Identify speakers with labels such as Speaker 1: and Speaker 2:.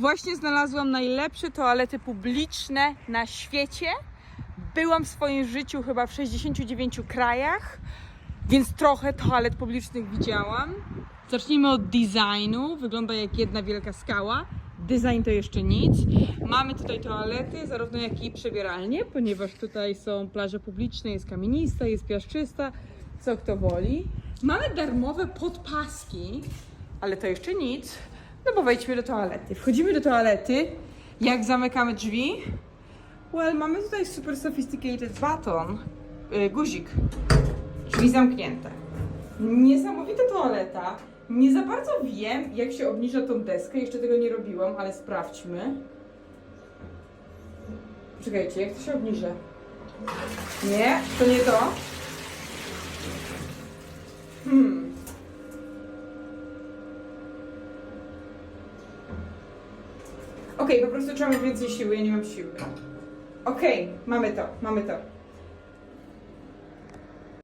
Speaker 1: Właśnie znalazłam najlepsze toalety publiczne na świecie. Byłam w swoim życiu chyba w 69 krajach, więc trochę toalet publicznych widziałam. Zacznijmy od designu. Wygląda jak jedna wielka skała. Design to jeszcze nic. Mamy tutaj toalety, zarówno jak i przebieralnie, ponieważ tutaj są plaże publiczne, jest kamienista, jest piaszczysta, co kto woli. Mamy darmowe podpaski, ale to jeszcze nic. No bo wejdźmy do toalety. Wchodzimy do toalety. Jak zamykamy drzwi? Well, mamy tutaj super sophisticated button, yy, guzik. Drzwi zamknięte. Niesamowita toaleta. Nie za bardzo wiem, jak się obniża tą deskę. Jeszcze tego nie robiłam, ale sprawdźmy. Czekajcie, jak to się obniża? Nie, to nie to. Hmm. Okej, po prostu trzeba mieć więcej siły, ja nie mam siły. Okej, mamy to, mamy to.